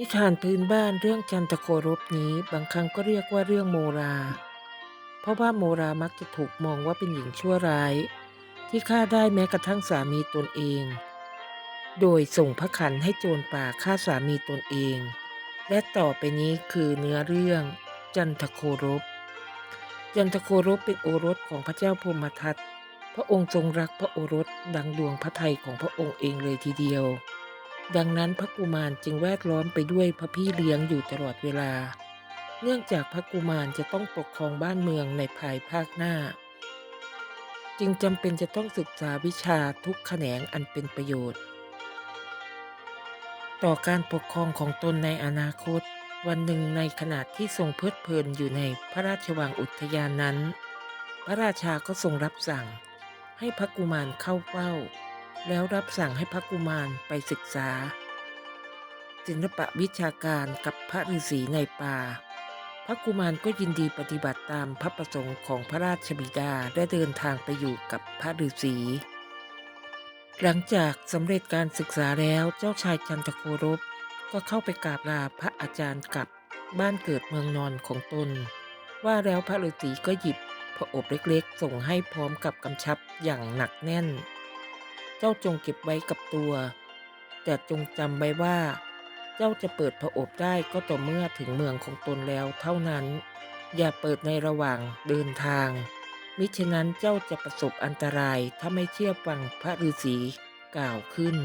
นิทานพื้นบ้านเรื่องจันทโครบนี้บางครั้งก็เรียกว่าเรื่องโมรา เพราะว่าโมรามักจะถูกมองว่าเป็นหญิงชั่วร้าย ที่ฆ่าได้แม้กระทั่งสามีตนเอง โดยส่งพระขันให้โจรป่าฆ่าสามีตนเอง และต่อไปนี้คือเนื้อเรื่องจันทโครบจันทโครบเป็นโอรสของพระเจ้าพมทัตพระองค์ทรงรักพระโอรสดังดวงพระทัยของพระองค์เองเลยทีเดียว ดังนั้นพระกุมารจึงแวดล้อมไปด้วยพระพี่เลี้ยงอยู่ตลอดเวลา เนื่องจากพระกุมารจะต้องปกครองบ้านเมืองในภายภาคหน้า จึงจำเป็นจะต้องศึกษาวิชาทุกแขนงอันเป็นประโยชน์ ต่อการปกครองของตนในอนาคต วันหนึ่งในขณะที่ทรงเพลิดเพลินอยู่ในพระราชวังอุทยานนั้น พระราชาก็ทรงรับสั่ง ให้พระกุมารเข้าเฝ้า แล้วรับสั่งให้พระกุมารไปศึกษา ศิลปะวิชาการกับพระฤาษีในป่า พระกุมารก็ยินดีปฏิบัติตามพระประสงค์ของพระราชบิดาและเดินทางไปอยู่กับพระฤาษีหลังจากสำเร็จการศึกษาแล้วเจ้าชายจันทโครบก็เข้าไปกราบลาพระอาจารย์กลับบ้านเกิดเมืองนอนของตน ว่าแล้วพระฤาษีก็หยิบพระอบเล็กๆ ส่งให้พร้อมกับกำชับอย่างหนักแน่น เจ้าจงเก็บไว้กับตัว แต่จงจำไว้ว่า เจ้าจะเปิดพระอบได้ก็ต่อเมื่อถึงเมืองของตนแล้วเท่านั้น อย่าเปิดในระหว่างเดินทาง มิฉะนั้นเจ้าจะประสบอันตรายถ้าไม่เชื่อฟังพระฤาษีกล่าวขึ้น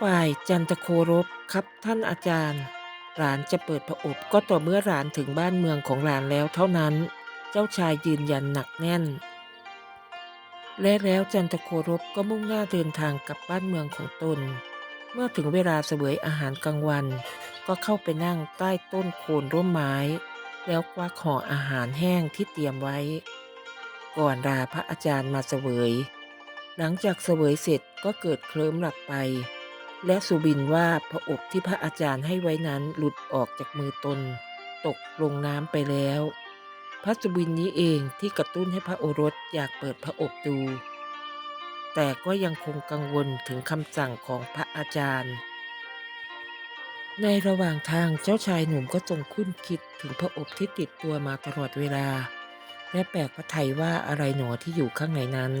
ฝ่ายจันทโครบครับท่านอาจารย์ หลานจะเปิดพระอบก็ต่อเมื่อหลานถึงบ้านเมืองของหลานแล้วเท่านั้น เจ้าชายยืนยันหนักแน่น และแล้วจันทโครบก็มุ่งหน้าเดินทางกลับบ้านเมืองของตน เมื่อถึงเวลาเสวยอาหารกลางวัน ก็เข้าไปนั่งใต้ต้นโคนร่มไม้ แล้วควักห่ออาหารแห้งที่เตรียมไว้ ก่อนลาพระอาจารย์มาเสวย หลังจากเสวยเสร็จก็เกิดเคลิ้มหลับไป และสุบินว่าพระอบที่พระอาจารย์ให้ไว้นั้นหลุดออกจากมือตน ตกลงน้ำไปแล้ว พระสุบินนี้เองที่กระตุ้นให้พระโอรสอยากเปิดพระอบดู แต่ก็ยังคงกังวลถึงคำสั่งของพระอาจารย์ ในระหว่างทางเจ้าชายหนุ่มก็ทรงคุ้นคิดถึงพระอบที่ติดตัวมาตลอดเวลา และแปลกพระไทยว่าอะไรหนอที่อยู่ข้างในนั้น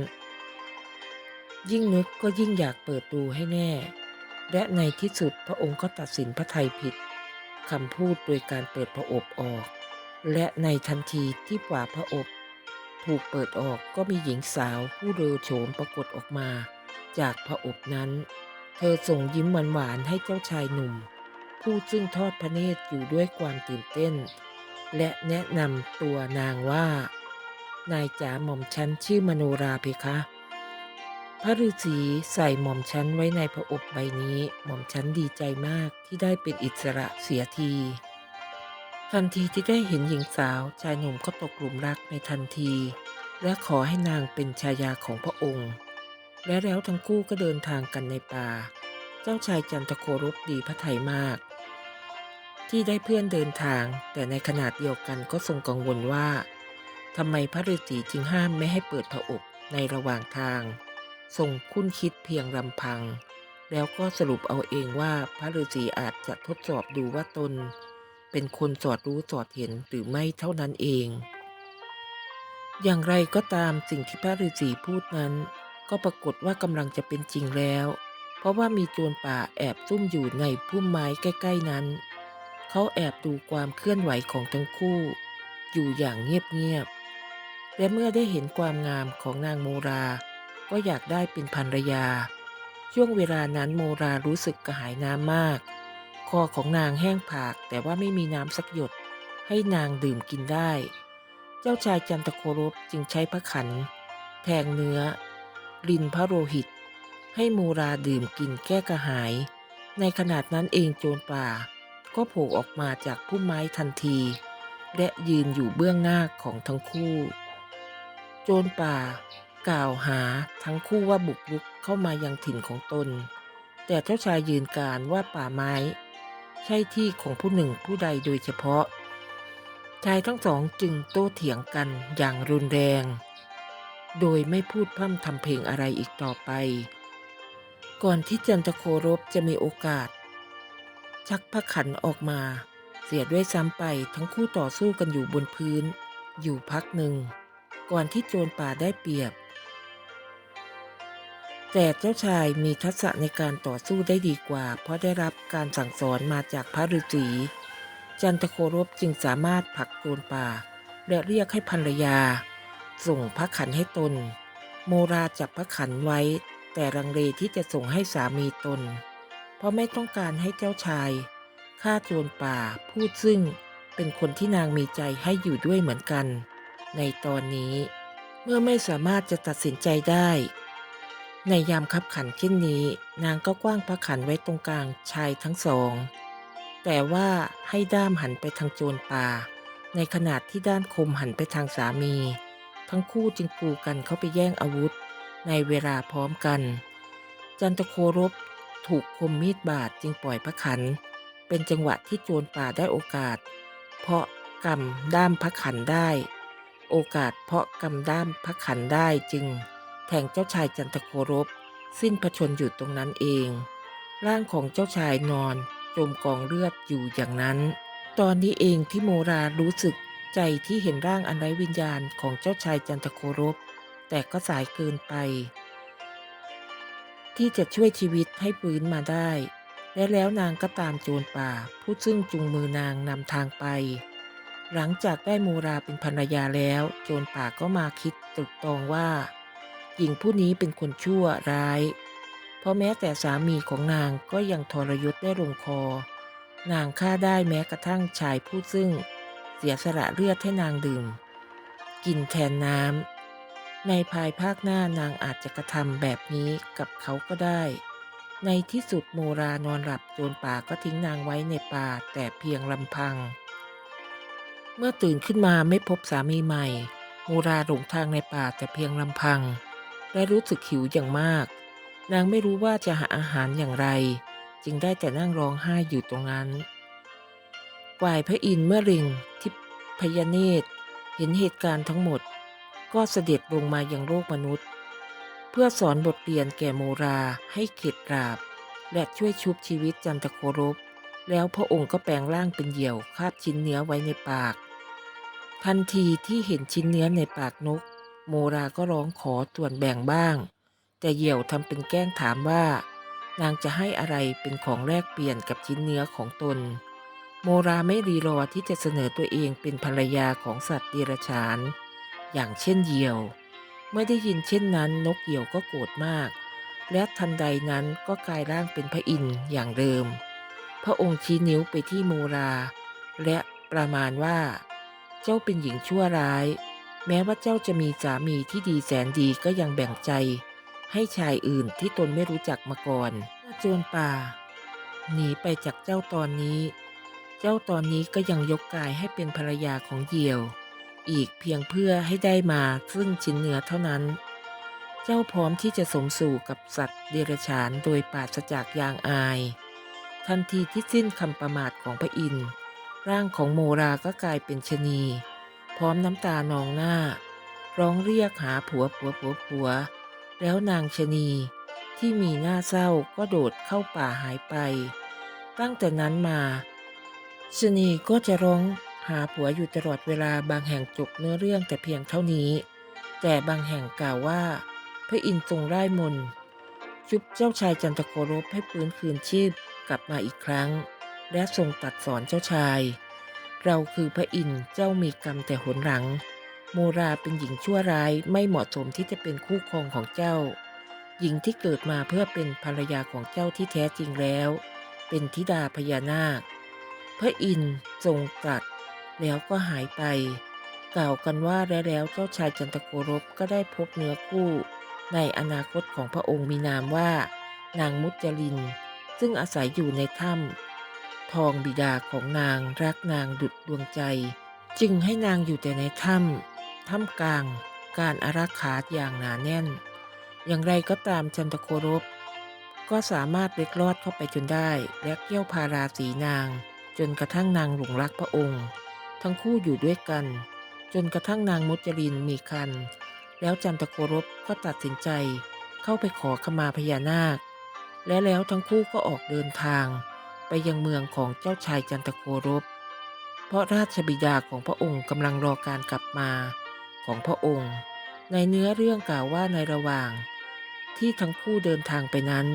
ยิ่งนึกก็ยิ่งอยากเปิดดูให้แน่ และในที่สุดพระองค์ก็ตัดสินพระไทยผิดคำพูดโดยการเปิดพระอบออก และในทันทีที่ฝาพระอบถูกเปิดออกก็มีหญิงสาวผู้เรอโฉมปรากฏออกมา จากพระอบนั้น เธอส่งยิ้มหวานๆให้เจ้าชายหนุ่ม ผู้ซึ่งทอดพระเนตรอยู่ด้วยความตื่นเต้น และแนะนำตัวนางว่า นายจ๋าหม่อมฉันชื่อมโนราเพคะ พระฤาษีใส่หม่อมฉันไว้ในพระอบใบนี้ หม่อมฉันดีใจมากที่ได้เป็นอิสระเสียที ทันทีที่ได้เห็นหญิงสาวชายหนุ่มก็ตกหลุมรักในทันที และขอให้นางเป็นชายาของพระองค์ และแล้วทั้งคู่ก็เดินทางกันในป่า เจ้าชายจันทโครบดีพระไทยมาก ที่ได้เพื่อนเดินทาง แต่ในขณะเดียวกันก็ทรงกังวลว่าทำไมพระฤาษีจึงห้ามไม่ให้เปิดพระอบในระหว่างทาง ทรงคุ้นคิดเพียงลำพัง แล้วก็สรุปเอาเองว่าพระฤาษีอาจจะทดสอบดูว่าตน เป็นคนสอดรู้สอดเห็นหรือไม่เท่านั้นเอง อย่างไรก็ตามสิ่งที่พระฤาษีพูดนั้น ก็ปรากฏว่ากำลังจะเป็นจริงแล้ว เพราะว่ามีโจรป่าแอบซุ่มอยู่ในพุ่มไม้ใกล้ ๆนั้น เขาแอบดูความเคลื่อนไหวของทั้งคู่ อยู่อย่างเงียบๆและเมื่อได้เห็นความงามของนางโมรา ก็อยากได้เป็นภรรยา ช่วงเวลานั้นโมรารู้สึกกระหายน้ำมาก อของนางแห้งผากแต่ว่าไม่มีน้ำสักหยด ให้นางดื่มกินได้ เจ้าชายจันทโครบจึงใช้พระขัน แทงเนื้อลินพระโลหิต ให้โมราดื่มกินแก้กระหาย ในขนาดนั้นเองโจรป่า ก็โผล่ออกมาจากพุ่มไม้ทันที และยืนอยู่เบื้องหน้าของทั้งคู่ โจรป่ากล่าวหาทั้งคู่ว่าบุกรุกเข้ามายังถิ่นของตน แต่เจ้าชายยืนการว่าป่าไม้ ใช่ที่ของผู้หนึ่งผู้ใดโดยเฉพาะ ชายทั้งสองจึงโต้เถียงกันอย่างรุนแรง โดยไม่พูดพร่ำทำเพลงอะไรอีกต่อไป ก่อนที่จันทโครบจะมีโอกาส ชักพระขันออกมา เสียด้วยซ้ำไปทั้งคู่ต่อสู้กันอยู่บนพื้น อยู่พักหนึ่ง ก่อนที่โจรป่าได้เปรียบ แต่เจ้าชายมีทักษะในการต่อสู้ได้ดีกว่า เพราะได้รับการสั่งสอนมาจากพระฤาษีจันทโครบจึงสามารถผลักโจรป่า และเรียกให้ภรรยา ส่งพระขันให้ตน โมราจับพระขันไว้ แต่รังเลที่จะส่งให้สามีตน เพราะไม่ต้องการให้เจ้าชายฆ่าโจรป่าพูดซึ่งเป็นคนที่นางมีใจให้อยู่ด้วยเหมือนกัน ในตอนนี้เมื่อไม่สามารถจะตัดสินใจได้ ในยามคับขันเช่นนี้ นางก็กว้างพระขันไว้ตรงกลางชายทั้งสอง แต่ว่าให้ด้ามหันไปทางโจรป่า ในขณะที่ด้านคมหันไปทางสามี ทั้งคู่จึงกูกันเข้าไปแย่งอาวุธ ในเวลาพร้อมกัน จันทโครบถูกคมมีดบาดจึงปล่อยพระขัน เป็นจังหวะที่โจรป่าได้โอกาส เพราะกำด้ามพระขันได้ โอกาสเพราะกำด้ามพระขันได้จึง แทงเจ้าชายจันทโครบ สิ้นพระชนอยู่ตรงนั้นเอง ร่างของเจ้าชายนอน จมกองเลือดอยู่อย่างนั้น ตอนนี้เองที่โมรารู้สึกใจที่เห็นร่างอันไร้วิญญาณของเจ้าชายจันทโครบ แต่ก็สายเกินไป ที่จะช่วยชีวิตให้ฟื้นมาได้ และแล้วนางก็ตามโจรป่า ผู้ซึ่งจุงมือนางนำทางไป หลังจากได้โมราเป็นภรรยาแล้ว โจรป่าก็มาคิดตรึกตรองว่า หญิงผู้นี้เป็นคนชั่วร้าย เพราะแม้แต่สามีของนางก็ยังทรยศได้ลงคอ นางฆ่าได้แม้กระทั่งชายผู้ซึ่ง เสียสละเลือดให้นางดื่ม กินแทนน้ำ ในภายภาคหน้านางอาจจะกระทำแบบนี้กับเขาก็ได้ ในที่สุดโมรานอนหลับโจรป่าก็ทิ้งนางไว้ในป่าแต่เพียงลำพัง เมื่อตื่นขึ้นมาไม่พบสามีใหม่โมราหลงทางในป่าแต่เพียงลำพัง และรู้สึกหิวอย่างมาก นางไม่รู้ว่าจะหาอาหารอย่างไร จึงได้แต่นั่งร้องไห้อยู่ตรงนั้นกวายพระอินทร์เมื่อริงทิพยเนตร เห็นเหตุการณ์ทั้งหมด ก็เสด็จลงมาอยังโลกมนุษย์ เพื่อสอนบทเรียนแก่โมราให้เข็ดราบ และช่วยชุบชีวิตจันทโครบแล้วพระองค์ก็แปลงร่างเป็นเหยี่ยวคาบชิ้นเนื้อไว้ในปาก ทันทีที่เห็นชิ้นเนื้อในปากนก โมราก็ร้องขอส่วนแบ่งบ้าง แต่เหยี่ยวทำเป็นแกล้งถามว่า นางจะให้อะไรเป็นของแลกเปลี่ยนกับชิ้นเนื้อของตน โมราไม่รีรอที่จะเสนอตัวเองเป็นภรรยาของสัตว์เดรัจฉาน อย่างเช่นเหยี่ยว เมื่อได้ยินเช่นนั้น นกเหยี่ยวก็โกรธมาก และทันใดนั้นก็กลายร่างเป็นพระอินทร์อย่างเดิม พระองค์ชี้นิ้วไปที่โมรา และประมาณว่า เจ้าเป็นหญิงชั่วร้าย แม้ว่าเจ้าจะมีสามีที่ดีแสนดีก็ยังแบ่งใจ ให้ชายอื่นที่ตนไม่รู้จักมาก่อนเมื่อโจรป่า หนีไปจากเจ้าตอนนี้ เจ้าตอนนี้ก็ยังยกกายให้เป็นภรรยาของเหยี่ยว อีกเพียงเพื่อให้ได้มาซึ่งชิ้นเนื้อเท่านั้น เจ้าพร้อมที่จะสมสู่กับสัตว์เดรัจฉานโดยปราศจากยางอาย ทันทีที่สิ้นคำประมาทของพระอินทร์ร่างของโมราก็กลายเป็นชะนี ร้อมน้ำตานองหน้า ร้องเรียกหาผัวผัวผัวผัว แล้วนางชะนีที่มีหน้าเศร้าก็โดดเข้าป่าหายไป ตั้งแต่นั้นมาชะนีก็จะร้องหาผัวอยู่ตลอดเวลาบางแห่งจบเนื้อเรื่องแต่เพียงเท่านี้ แต่บางแห่งกล่าวว่า พระอินทร์ทรงไร้มนชุบเจ้าชายจันทโครบให้ฟื้นคืนชีพกลับมาอีกครั้ง และทรงตัดสอนเจ้าชาย เราคือพระอินทร์เจ้ามีกรรมแต่หนหลัง โมราเป็นหญิงชั่วร้ายไม่เหมาะสมที่จะเป็นคู่ครองของเจ้า หญิงที่เกิดมาเพื่อเป็นภรรยาของเจ้าที่แท้จริงแล้ว เป็นธิดาพญานาค พระอินทร์ทรงตรัส แล้วก็หายไป กล่าวกันว่าและแล้วเจ้าชายจันทโกรบก็ได้พบเนื้อคู่ ในอนาคตของพระองค์มีนามว่า นางมุจลิน ซึ่งอาศัยอยู่ในถ้ำ ทองบิดาของนางรักนางดุดดวงใจ จึงให้นางอยู่แต่ในถ้ำถ้ำกลาง การอารักขาอย่างหนาแน่น อย่างไรก็ตามจันทโครบ ก็สามารถเล็ดลอดเข้าไปจนได้ และเกี่ยวพาราสีนาง จนกระทั่งนางหลงรักพระองค์ ทั้งคู่อยู่ด้วยกัน จนกระทั่งนางมุจลินมีคัน แล้วจันทโครบก็ตัดสินใจเข้าไปขอขมาพญานาค และแล้วทั้งคู่ก็ออกเดินทาง ไปยังเมืองของเจ้าชายจันทโครบ เพราะราชบิดาของพระองค์กำลังรอการกลับมาของพระองค์ ในเนื้อเรื่องกล่าวว่าในระหว่าง ที่ทั้งคู่เดินทางไปนั้น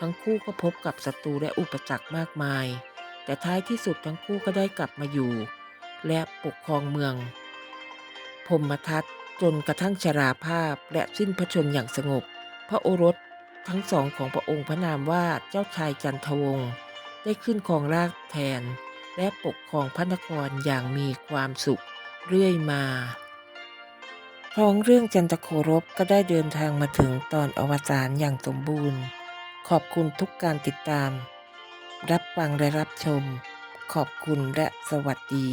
ทั้งคู่ก็พบกับศัตรูและอุปสรรคมากมาย แต่ท้ายที่สุดทั้งคู่ก็ได้กลับมาอยู่ และปกครองเมืองพมทัตจนกระทั่งชราภาพและสิ้นพระชนอย่างสงบ พระโอรสทั้งสองของพระองค์พระนามว่าเจ้าชายจันทวงศ์ ได้ขึ้นครองราชแทน และปกครองพระนครอย่างมีความสุขเรื่อยมาท้องเรื่องจันทโครบก็ได้เดินทางมาถึงตอนอวสานอย่างสมบูรณ์ ขอบคุณทุกการติดตาม รับฟังและรับชม ขอบคุณและสวัสดี